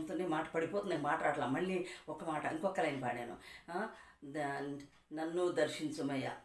గొంతుని మాట పడిపోతుంది నేను మాట్లాడలా. మళ్ళీ ఒక మాట ఇంకొక లైన్ పాడాను. నన్ను దర్శించుమయ్యా.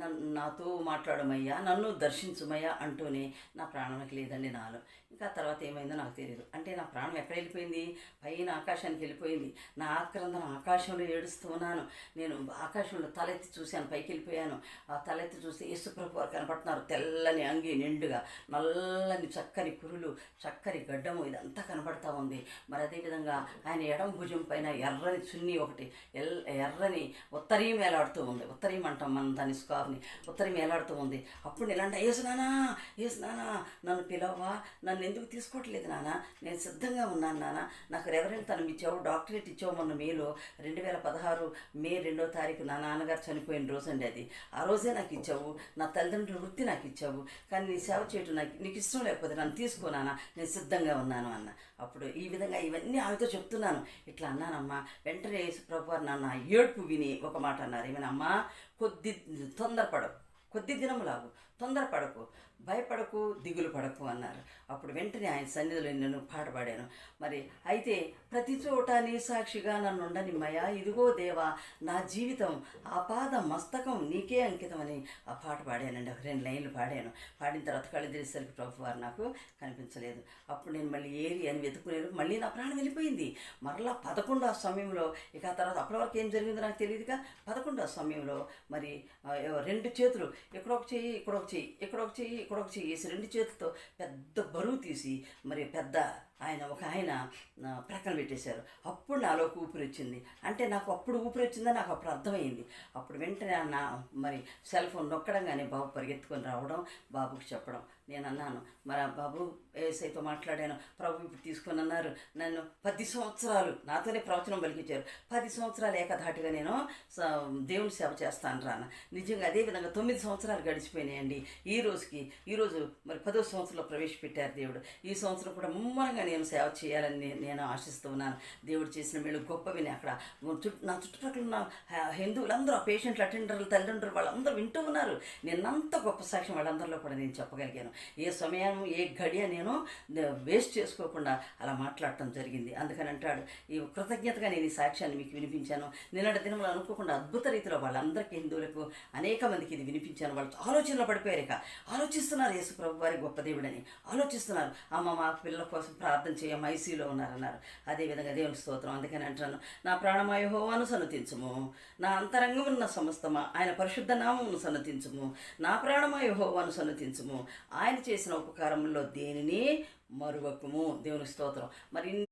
నాతో మాట్లాడమయ్యా నన్ను దర్శించుమయ్యా అంటూనే నా ప్రాణానికి లేదండి నాలో. ఇంకా తర్వాత ఏమైందో నాకు తెలియదు అంటే నా ప్రాణం ఎక్కడ వెళ్ళిపోయింది? పైన ఆకాశానికి వెళ్ళిపోయింది. నా ఆక్రందన ఆకాశంలో ఏడుస్తున్నాను నేను ఆకాశంలో తలెత్తి చూశాను పైకి వెళ్ళిపోయాను. ఆ తలెత్తి చూస్తే యేసుప్రభు వారు కనపడుతున్నారు. తెల్లని అంగి నిండుగా నల్లని చక్కని కురులు చక్కని గడ్డము ఇదంతా కనపడతా ఉంది. మరి అదేవిధంగా ఆయన ఎడం భుజం పైన ఎర్రని చున్నీ ఒకటి ఎల్ ఎర్రని ఉత్తరీయం వేలాడుతూ ఉంది. ఉత్తరీయం అంటాం మనం దాని బాబుని. ఉత్తరం వేలాడుతూ ఉంది. అప్పుడు నేను నానా ఏసు నానా నన్ను పిలవవా? నన్ను ఎందుకు తీసుకోవట్లేదు నానా? నేను సిద్ధంగా ఉన్నాను నాన్న నాకు రెవరెంట్ తను ఇచ్చావు డాక్టరేట్ ఇచ్చావు మొన్న మేలో. రెండు వేల పదహారు మే రెండో తారీఖు నా నాన్నగారు చనిపోయిన రోజు అండి అది. ఆ రోజే నాకు ఇచ్చావు. నా తల్లిదండ్రుల వృత్తి నాకు ఇచ్చావు. కానీ నీ సేవ చేయటం నాకు నీకు ఇష్టం లేకపోతే నన్ను తీసుకోనానా నేను. సిద్ధంగా ఉన్నాను అన్న. అప్పుడు ఈ విధంగా ఇవన్నీ ఆమెతో చెప్తున్నాను. ఇట్లా అన్నానమ్మా. వెంటనే ప్రభు వారు నన్ను ఏడుపు విని ఒక మాట అన్నారు. ఏమైనా అమ్మా కొద్ది తొందరపడవు. కొద్ది దినములాగు. తొందరపడకు భయపడకు దిగులు పడకు అన్నారు. అప్పుడు వెంటనే ఆయన సన్నిధిలో నేను పాట పాడాను. మరి అయితే ప్రతి చోట నీ సాక్షిగా నన్ను ఉండనిమ్మయ్యా ఇదిగో దేవా నా జీవితం ఆపాద మస్తకం నీకే అంకితమని ఆ పాట పాడానండి. ఒక రెండు లైన్లు పాడాను. పాడిన తర్వాత కళ్ళు తెరిసరికి ప్రభు వారు నాకు కనిపించలేదు. అప్పుడు నేను మళ్ళీ ఏరి అని వెతుకునేది మళ్ళీ నా ప్రాణం వెళ్ళిపోయింది. మరలా పదకొండో సమయంలో ఇక ఆ తర్వాత అప్పటి వరకు ఏం జరిగిందో నాకు తెలియదుగా. పదకొండో సమయంలో మరి రెండు చేతులు ఇక్కడ ఒక చెయ్యి ఇక్కడ ఒక చెయ్యి ఇక్కడ ఒక చెయ్యి ఇక్కడ ఒక చెయ్యి. వేసి రెండు చేతులతో పెద్ద బరువు తీసి మరి పెద్ద ఆయన ఒక ఆయన ప్రక్కన పెట్టేశారు. అప్పుడు నాలోకి ఊపిరి వచ్చింది. అంటే నాకు అప్పుడు ఊపిరి వచ్చిందని నాకు అప్పుడు అర్థమైంది. అప్పుడు వెంటనే నా మరి సెల్ ఫోన్ నొక్కడంగానే బాబు పరిగెత్తుకొని రావడం బాబుకి చెప్పడం. నేను అన్నాను మరి ఆ బాబు ఏసైతో మాట్లాడాను. ప్రభు ఇప్పుడు తీసుకొని అన్నారు. నన్ను పది సంవత్సరాలు నాతోనే ప్రవచనం పలికించారు పది సంవత్సరాలు ఏకధాటిగా నేను స- దేవుని సేవ చేస్తాను రాన. నిజంగా అదే విధంగా తొమ్మిది సంవత్సరాలు గడిచిపోయినాయండి. ఈ రోజుకి ఈ రోజు మరి పదో సంవత్సరంలో ప్రవేశపెట్టారు దేవుడు. ఈ సంవత్సరం కూడా ముమ్మరంగా నేను సేవ చేయాలని నేను ఆశిస్తూ ఉన్నాను. దేవుడు చేసిన మేలు గొప్పవిని అక్కడ. నా చుట్టుపక్కల ఉన్న హిందువులందరూ ఆ పేషెంట్లు అటెండర్లు తల్లిదండ్రులు వాళ్ళందరూ వింటూ ఉన్నారు. నిన్నంత గొప్ప సాక్ష్యం వాళ్ళందరిలో కూడా నేను చెప్పగలిగాను. ఏ సమయం ఏ గడియ నేను వేస్ట్ చేసుకోకుండా అలా మాట్లాడటం జరిగింది. అందుకని అంటాడు ఈ కృతజ్ఞతగా నేను ఈ సాక్ష్యాన్ని మీకు వినిపించాను. నిన్నటి దినంలో అనుకోకుండా అద్భుత రీతిలో వాళ్ళందరికీ హిందువులకు అనేక మందికి ఇది వినిపించాను. వాళ్ళు ఆలోచనలో పడిపోయారు ఇక ఆలోచిస్తున్నారు యేసు ప్రభు వారి గొప్ప దేవుడని. ఆలోచిస్తున్నారు. అమ్మ మా పిల్లల కోసం ప్రార్థన చేయమ్మ ఐసీలో ఉన్నారన్నారు. అదేవిధంగా దేవుని స్తోత్రం. అందుకని అంటున్నాను నా ప్రాణమాయ సన్నతించము. నా అంతరంగం ఉన్న సమస్తమా ఆయన పరిశుద్ధ నామమును సన్నతించుము. నా ప్రాణమాయ సన్నతించము. ఆయన చేసిన ఉపకారంలో దేనిని మరువకము? దేవుని స్తోత్రం. మరి